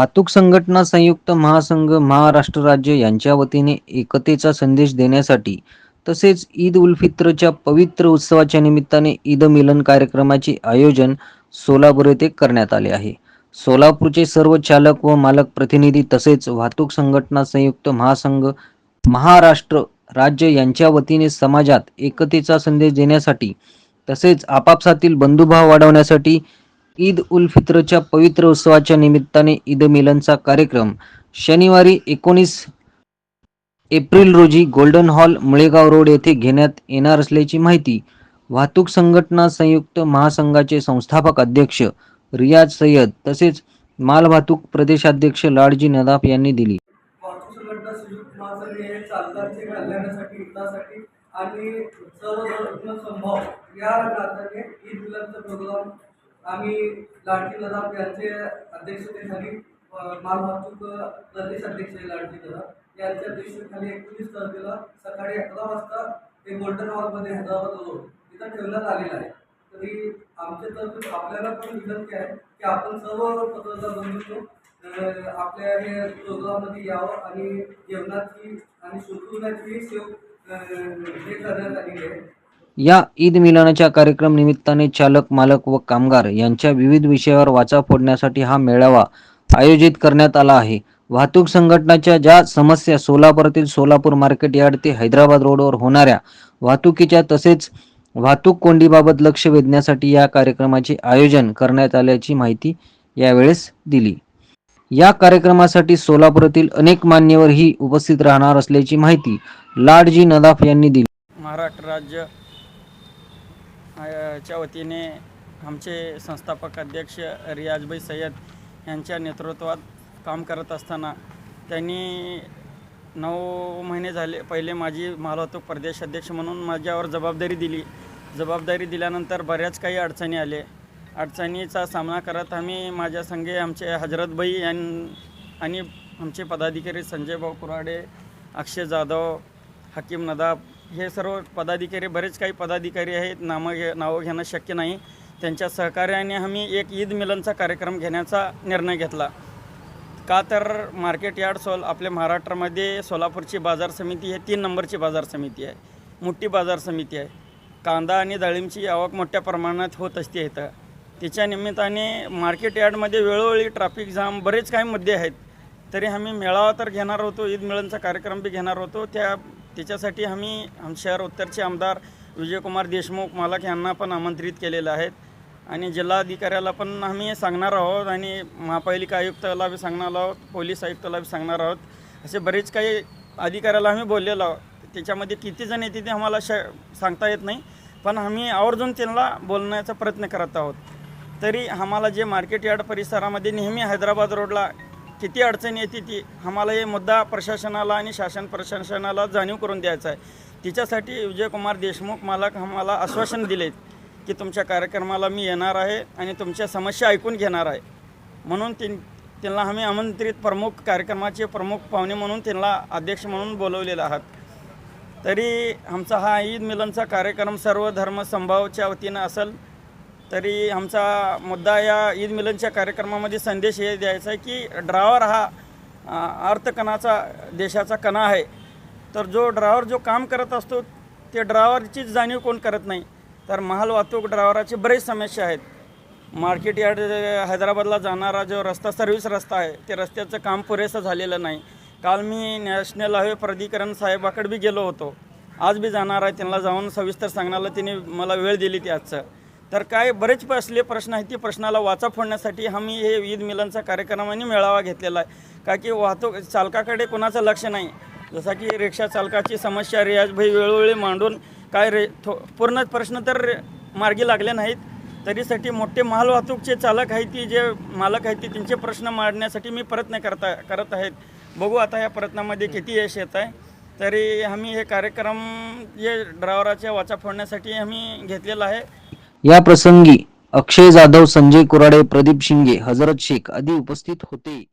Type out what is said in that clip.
वाहतूक संघटना संयुक्त महासंघ महाराष्ट्र राज्य यांच्या वतीने एकतेचा संदेश देण्यासाठी तसेच ईद उल फित्रच्या पवित्र उत्सवाच्या निमित्ताने ईद मिलन कार्यक्रमाचे आयोजन सोलापूर येथे करण्यात आले आहे. सोलापूरचे सर्व चालक व मालक प्रतिनिधी तसेच वाहतूक संघटना संयुक्त महासंघ महाराष्ट्र राज्य यांच्या वतीने समाजात एकतेचा संदेश देण्यासाठी तसेच आपापसातील बंधुभाव वाढवण्यासाठी ईद उल फित्रच्या पवित्र उत्सवाच्या निमित्ताने ईद मिलनचा कार्यक्रम. शनिवारी एकोणीस एप्रिल रोजी गोल्डन हॉल मुळेगाव रोड येथे घेण्यात येणार असल्याची माहिती वाहतूक संघटना संयुक्त महासंघाचे संस्थापक अध्यक्ष रियाज सय्यद तसेच मालवाहतूक प्रदेशाध्यक्ष लाडजी नदाफ यांनी दिली. आणि आम्ही लाडकी नदाब यांचे अध्यक्षतेखाली माल वाहतूक प्रदेश अध्यक्ष आहे लाडकी नदाब यांच्या अध्यक्षतेखाली एकोणीस तारखेला सकाळी अकरा वाजता ते गोल्डन हॉलमध्ये हैदराबाद रोड तिथं ठेवण्यात आलेलं आहे. तरी आमच्या तर्फे आपल्याला पण विनंती आहे की आपण सर्व पत्रकार बंधूंनो आपल्या हे प्रोग्राममध्ये यावं आणि जेवणाची आणि सुटवण्याची सेव हे करण्यात आलेली आहे. या ईद मिलनाच्या कार्यक्रम निमित्ताने चालक मालक व कामगार यांच्या विविध विषयावर वाचा फोडण्यासाठी हा मेळावा आयोजित करण्यात आला आहे. वाहतूक संघटनाच्या ज्या समस्या सोलापुरातील सोलापूर मार्केट यार्ड ते हैदराबाद रोडवर होणाऱ्या वाहतुकीच्या तसेच वाहतूक कोंडीबाबत लक्ष वेधण्यासाठी या कार्यक्रमाचे आयोजन करण्यात आल्याची माहिती यावेळेस दिली. या कार्यक्रमासाठी सोलापुरातील अनेक मान्यवरही उपस्थित राहणार असल्याची माहिती लाडजी नदाफ यांनी दिली. महाराष्ट्र राज्य च्या वतीने आमचे संस्थापक अध्यक्ष रियाजभाई सय्यद यांच्या नेतृत्वात काम करत असताना त्यांनी नऊ महिने झाले पहिले माझी मालवाहतूक प्रदेश अध्यक्ष म्हणून माझ्यावर जबाबदारी दिली. जबाबदारी दिल्यानंतर बऱ्याच काही अडचणी आले अडचणीचा सामना करत आम्ही माझ्या संघे आमचे हजरतभाई यां आणि आमचे पदाधिकारी संजय भाऊ कुराडे अक्षय जाधव हकीम नदाब हे सर्व पदाधिकारी बरेच काही पदाधिकारी आहेत नामं घे नावं घेणं शक्य नाही. त्यांच्या सहकार्याने आम्ही एक ईद मिलनचा कार्यक्रम घेण्याचा निर्णय घेतला. का तर मार्केट यार्ड सोल आपल्या महाराष्ट्रामध्ये सोलापूरची बाजार समिती हे तीन नंबरची बाजार समिती आहे. मोठी बाजार समिती आहे. कांदा आणि डाळिंबची आवक मोठ्या प्रमाणात होत असते इथं. तिच्या निमित्ताने मार्केट यार्डमध्ये वेळोवेळी ट्रॅफिक जाम बरेच काही मुद्दे आहेत. तरी आम्ही मेळावा तर घेणार होतो ईद मिलनचा कार्यक्रम बी घेणार होतो. त्या त्याच्यासाठी आम्ही आम शहर उत्तरचे आमदार विजयकुमार देशमुख मालक यांना पण आमंत्रित केलेलं आहेत. आणि जिल्हाधिकाऱ्याला पण आम्ही सांगणार आहोत आणि महापालिका आयुक्ताला बी सांगणार आहोत पोलीस आयुक्ताला बी सांगणार आहोत. असे बरेच काही अधिकाऱ्याला आम्ही बोललेलो आहोत. त्याच्यामध्ये किती जण येते ते आम्हाला श सांगता येत नाही. पण आम्ही आवर्जून त्यांना बोलण्याचा प्रयत्न करत आहोत. तरी आम्हाला जे मार्केट यार्ड परिसरामध्ये नेहमी हैदराबाद रोडला किती अडचण येते ती आम्हाला हे मुद्दा प्रशासनाला आणि शासन प्रशासनाला जाणीव करून द्यायचा आहे. तिच्यासाठी विजयकुमार देशमुख मालक आम्हाला आश्वासन दिले की तुमच्या कार्यक्रमाला मी येणार आहे आणि तुमच्या समस्या ऐकून घेणार आहे. म्हणून तीन त्यांना आम्ही आमंत्रित प्रमुख कार्यक्रमाचे प्रमुख पाहुणे म्हणून त्यांना अध्यक्ष म्हणून बोलवलेले आहात. तरी आमचा हा ईद मिलनचा कार्यक्रम सर्व धर्म संभावच्या वतीनं असेल. तरी आमचा मुद्दा या ईद मिलनच्या कार्यक्रमामध्ये संदेश हे द्यायचा आहे की ड्रावर हा अर्थकणाचा देशाचा कणा आहे. तर जो ड्रावर जो काम करत असतो ते ड्रावरचीच जाणीव कोण करत नाही. तर महाल वाहतूक ड्रायव्हराचे बरेच समस्या आहेत. मार्केट यार्ड हैदराबादला जाणारा जो रस्ता सर्व्हिस रस्ता आहे ते रस्त्याचं काम पुरेसं झालेलं नाही. काल मी नॅशनल हायवे प्राधिकरण साहेबाकडे बी गेलो होतो. आज बी जाणार आहे त्यांना जाऊन सविस्तर सांगण्याला त्यांनी मला वेळ दिली ती आजचं. तर काय बरेच असले प्रश्न आहेत ती प्रश्नाला वाचा फोडण्यासाठी आम्ही हे ईद मिलनचा कार्यक्रमाने मेळावा घेतलेला आहे. का की वाहतूक चालकाकडे कोणाचं लक्ष नाही. जसा की रिक्षा चालकाची समस्या रियाजभाई वेळोवेळी मांडून काय रे थो पूर्ण प्रश्न तर मार्गी लागले नाहीत. तरीसाठी मोठे माल वाहतूकचे चालक आहेत ती जे मालक आहेत ते त्यांचे प्रश्न मांडण्यासाठी मी प्रयत्न करता करत आहेत. बघू आता या प्रयत्नामध्ये किती यश येत आहे. तरी आम्ही हे कार्यक्रम जे ड्रायव्हराच्या वाचा फोडण्यासाठी आम्ही घेतलेला आहे. या प्रसंगी अक्षय जाधव संजय कुराडे प्रदीप शिंगे हजरत शेख आदी उपस्थित होते.